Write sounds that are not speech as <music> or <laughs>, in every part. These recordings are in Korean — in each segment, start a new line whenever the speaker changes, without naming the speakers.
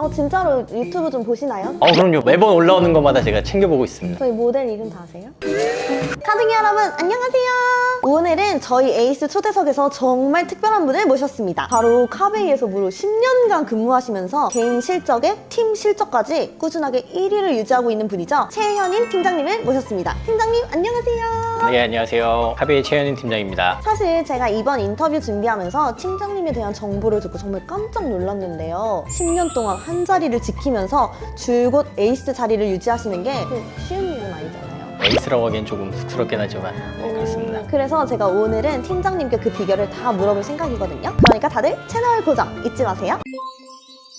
어, 진짜로 유튜브 좀 보시나요?
어 그럼요. 매번 올라오는 것마다 제가 챙겨보고 있습니다.
저희 모델 이름 다 아세요? 카드기 여러분 안녕하세요. 오늘은 저희 에이스 초대석에서 정말 특별한 분을 모셨습니다. 바로 카베이에서 무려 10년간 근무하시면서 개인 실적에 팀 실적까지 꾸준하게 1위를 유지하고 있는 분이죠. 최현인 팀장님을 모셨습니다. 팀장님 안녕하세요
네 안녕하세요. 카베의 최현인 팀장입니다.
사실 제가 이번 인터뷰 준비하면서 팀장님에 대한 정보를 듣고 정말 깜짝 놀랐는데요. 10년 동안 한 자리를 지키면서 줄곧 에이스 자리를 유지하시는 게 쉬운 일은 아니잖아요.
에이스라고 하기엔 조금 쑥스럽긴 하지만 네, 그렇습니다.
그래서 제가 오늘은 팀장님께 그 비결을 다 물어볼 생각이거든요. 그러니까 다들 채널 고정 잊지 마세요.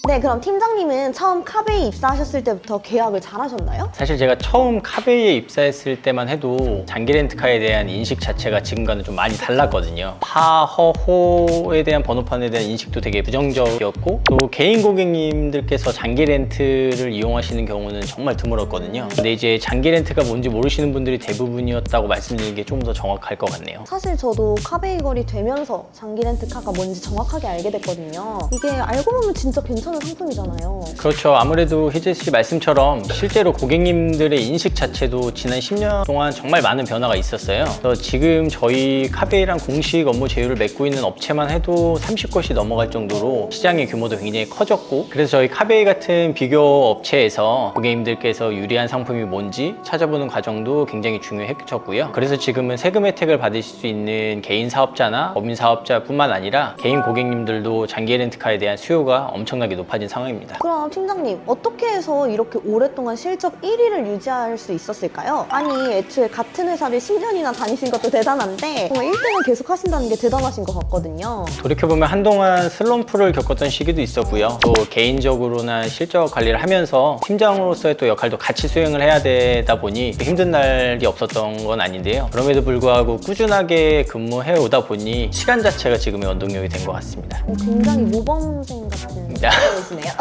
네, 그럼 팀장님은 처음 카베이 입사하셨을 때부터 계약을 잘 하셨나요?
사실 제가 처음 카베이에 입사했을 때만 해도 장기 렌트카에 대한 인식 자체가 지금과는 좀 많이 달랐거든요. 파, 허, 호에 대한 번호판에 대한 인식도 되게 부정적이었고 또 개인 고객님들께서 장기 렌트를 이용하시는 경우는 정말 드물었거든요. 근데 이제 장기 렌트가 뭔지 모르시는 분들이 대부분이었다고 말씀드리는 게 좀 더 정확할 것 같네요.
사실 저도 카베이 거리 되면서 장기 렌트카가 뭔지 정확하게 알게 됐거든요. 이게 알고 보면 진짜 괜찮 은 상품이잖아요.
그렇죠. 아무래도 희재 씨 말씀처럼 실제로 고객님들의 인식 자체도 지난 10년 동안 정말 많은 변화가 있었어요. 그래서 지금 저희 카베이랑 공식 업무 제휴를 맺고 있는 업체만 해도 30곳이 넘어갈 정도로 시장의 규모도 굉장히 커졌고 그래서 저희 카베이 같은 비교 업체에서 고객님들께서 유리한 상품이 뭔지 찾아보는 과정도 굉장히 중요해졌고요. 그래서 지금은 세금 혜택을 받으실 수 있는 개인 사업자나 법인 사업자뿐만 아니라 개인 고객님들도 장기 렌트카에 대한 수요가 엄청나게 높 아진 상황입니다.
그럼 팀장님 어떻게 해서 이렇게 오랫동안 실적 1위를 유지할 수 있었을까요? 아니 애초에 같은 회사를 10년이나 다니신 것도 대단한데 정말 1등을 계속 하신다는 게 대단하신 것 같거든요.
돌이켜보면 한동안 슬럼프를 겪었던 시기도 있었고요. 또 개인적으로나 실적 관리를 하면서 팀장으로서의 또 역할도 같이 수행을 해야 되다 보니 힘든 날이 없었던 건 아닌데요. 그럼에도 불구하고 꾸준하게 근무해 오다 보니 시간 자체가 지금의 원동력이 된 것 같습니다.
어, 굉장히 모범생 같은
야.
분이시네요.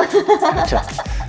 그렇죠.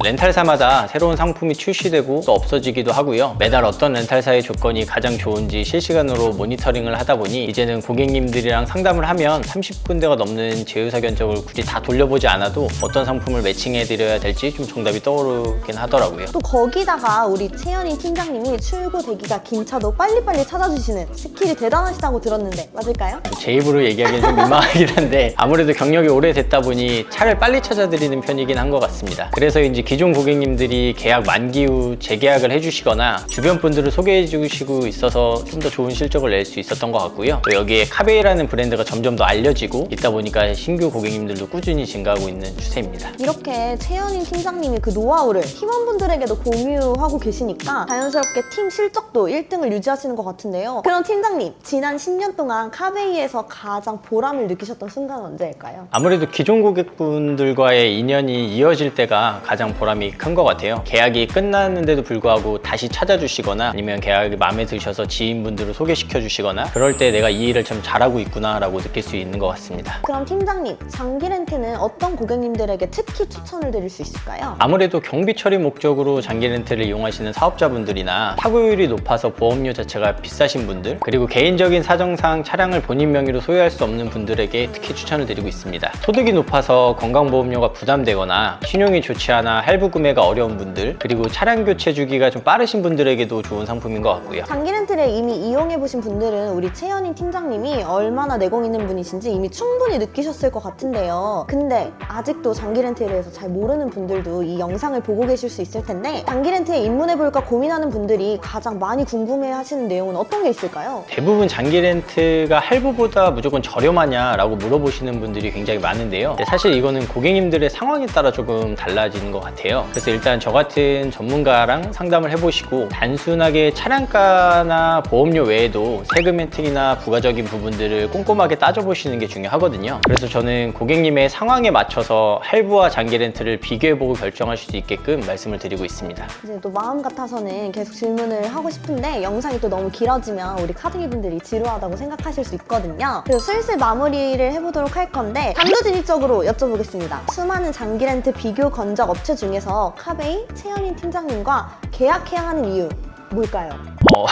렌탈사마다 새로운 상품이 출시되고 또 없어지기도 하고요. 매달 어떤 렌탈사의 조건이 가장 좋은지 실시간으로 모니터링을 하다 보니 이제는 고객님들이랑 상담을 하면 30군데가 넘는 제휴사 견적을 굳이 다 돌려보지 않아도 어떤 상품을 매칭해 드려야 될지 좀 정답이 떠오르긴 하더라고요.
또 거기다가 우리 채연이 팀장님이 출고 대기가 긴 차도 빨리빨리 찾아주시는 스킬이 대단하시다고 들었는데 맞을까요?
제 입으로 얘기하기는 좀 민망하긴 한데 아무래도 경력이 오래됐다 보니 차를 빨리 찾아드리는 편이긴 한 것 같습니다. 그래서 이제 기존 고객님들이 계약 만기 후 재계약을 해주시거나 주변 분들을 소개해 주시고 있어서 좀 더 좋은 실적을 낼 수 있었던 것 같고요. 또 여기에 카베이라는 브랜드가 점점 더 알려지고 있다 보니까 신규 고객님들도 꾸준히 증가하고 있는 추세입니다.
이렇게 채연인 팀장님이 그 노하우를 팀원분들에게도 공유하고 계시니까 자연스럽게 팀 실적도 1등을 유지하시는 것 같은데요. 그럼 팀장님, 지난 10년 동안 카베이에서 가장 보람을 느끼셨던 순간은 언제일까요?
아무래도 기존 고객분들과의 인연이 이어질 때가 가장 보람이 큰 것 같아요. 계약이 끝났는데도 불구하고 다시 찾아주시거나 아니면 계약이 마음에 드셔서 지인분들을 소개시켜 주시거나 그럴 때 내가 이 일을 참 잘하고 있구나라고 느낄 수 있는 것 같습니다.
그럼 팀장님, 장기 렌트는 어떤 고객님들에게 특히 추천을 드릴 수 있을까요?
아무래도 경비 처리 목적으로 장기 렌트를 이용하시는 사업자분들이나 사고율이 높아서 보험료 자체가 비싸신 분들 그리고 개인적인 사정상 차량을 본인 명의로 소유할 수 없는 분들에게 특히 추천을 드리고 있습니다. 소득이 높아서 건강보험료가 부담 되거나 신용이 좋지 않아 할부 구매가 어려운 분들 그리고 차량 교체 주기가 좀 빠르신 분들에게도 좋은 상품인 것 같고요.
장기 렌트를 이미 이용해 보신 분들은 우리 채연인 팀장님이 얼마나 내공 있는 분이신지 이미 충분히 느끼셨을 것 같은데요. 근데 아직도 장기 렌트에 대해서 잘 모르는 분들도 이 영상을 보고 계실 수 있을 텐데 장기 렌트에 입문해 볼까 고민하는 분들이 가장 많이 궁금해 하시는 내용은 어떤 게 있을까요?
대부분 장기 렌트가 할부보다 무조건 저렴하냐라고 물어보시는 분들이 굉장히 많은데요. 사실 이거는 고객님들의 상황에 따라 조금 달라지는 것 같아요. 그래서 일단 저 같은 전문가랑 상담을 해보시고 단순하게 차량가나 보험료 외에도 세금 혜택이나 부가적인 부분들을 꼼꼼하게 따져보시는 게 중요하거든요. 그래서 저는 고객님의 상황에 맞춰서 할부와 장기 렌트를 비교해보고 결정하실 수 있게끔 말씀을 드리고 있습니다.
이제 또 마음 같아서는 계속 질문을 하고 싶은데 영상이 또 너무 길어지면 우리 카드기 분들이 지루하다고 생각하실 수 있거든요. 그래서 슬슬 마무리를 해보도록 할 건데 단도직입적으로 여쭤보겠습니다. 수많은 장기 렌트 비교 건적 업체 중에서 카베이 최현인 팀장님과 계약해야 하는 이유 뭘까요?
어,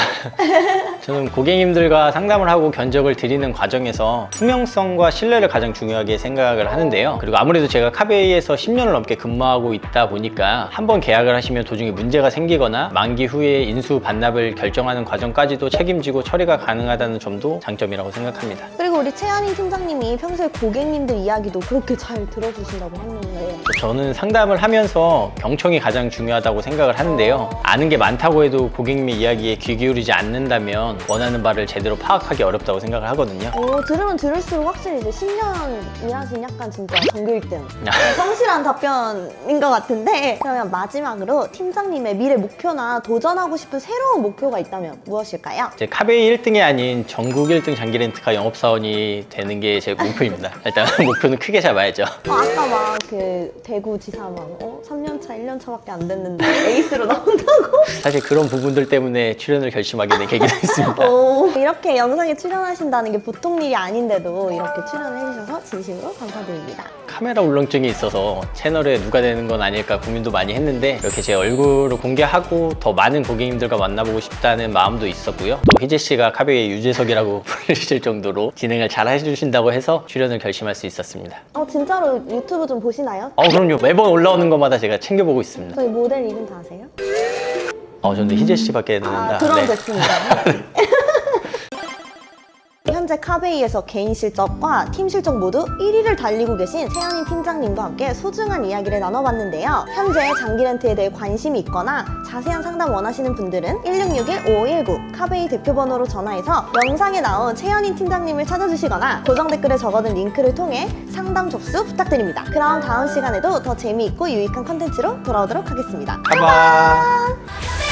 <laughs> 저는 고객님들과 상담을 하고 견적을 드리는 과정에서 투명성과 신뢰를 가장 중요하게 생각을 하는데요. 그리고 아무래도 제가 카베이에서 10년을 넘게 근무하고 있다 보니까 한 번 계약을 하시면 도중에 문제가 생기거나 만기 후에 인수 반납을 결정하는 과정까지도 책임지고 처리가 가능하다는 점도 장점이라고 생각합니다.
그리고 우리 최한인 팀장님이 평소에 고객님들 이야기도 그렇게 잘 들어주신다고 했는데
저는 상담을 하면서 경청이 가장 중요하다고 생각을 하는데요. 아는 게 많다고 해도 고객 님의 이야기에 귀 기울이지 않는다면 원하는 바를 제대로 파악하기 어렵다고 생각을 하거든요.
어, 들으면 들을수록 확실히 이제 10년 일하신 약간 진짜 전교 1등 <laughs> 성실한 답변인 것 같은데 그러면 마지막으로 팀장님의 미래 목표나 도전하고 싶은 새로운 목표가 있다면 무엇일까요?
제 카베이 1등이 아닌 전국 1등 장기 렌트카 영업사원이 되는 게 제 목표입니다. 일단 <laughs> 목표는 크게 잡아야죠.
어, 아까 막 그 대구 지사만 어? 3 년차 1년 차밖에 안 됐는데 에이스로 나온다고? <laughs>
사실 그런 부분들 때문에 출연을 결심하게 된 계기도 <laughs> 있습니다.
오, 이렇게 영상에 출연하신다는 게 보통 일이 아닌데도 이렇게 출연을 해주셔서 진심으로 감사드립니다.
카메라 울렁증이 있어서 채널에 누가 되는 건 아닐까 고민도 많이 했는데 이렇게 제 얼굴을 공개하고 더 많은 고객님들과 만나보고 싶다는 마음도 있었고요. 또 희재 씨가 카베의 유재석이라고 <laughs> 불리실 정도로 진행을 잘 해주신다고 해서 출연을 결심할 수 있었습니다.
어, 진짜로 유튜브 좀 보시나요?
어 그럼요 매번 올라오는 것마다 제가 챙겨보고 있습니다.
저희 모델 이름 다 아세요?
어 저는 희재 씨밖에
아,
모른다.
그럼
네.
됐습니다. <laughs> 현재 카베이에서 개인 실적과 팀 실적 모두 1위를 달리고 계신 세연인 팀장님과 함께 소중한 이야기를 나눠봤는데요. 현재 장기 렌트에 대해 관심이 있거나 자세한 상담 원하시는 분들은 1661-5519 카베이 대표 번호로 전화해서 영상에 나온 최연인 팀장님을 찾아주시거나 고정 댓글에 적어둔 링크를 통해 상담 접수 부탁드립니다. 그럼 다음 시간에도 더 재미있고 유익한 컨텐츠로 돌아오도록 하겠습니다.
가봐.
Baby,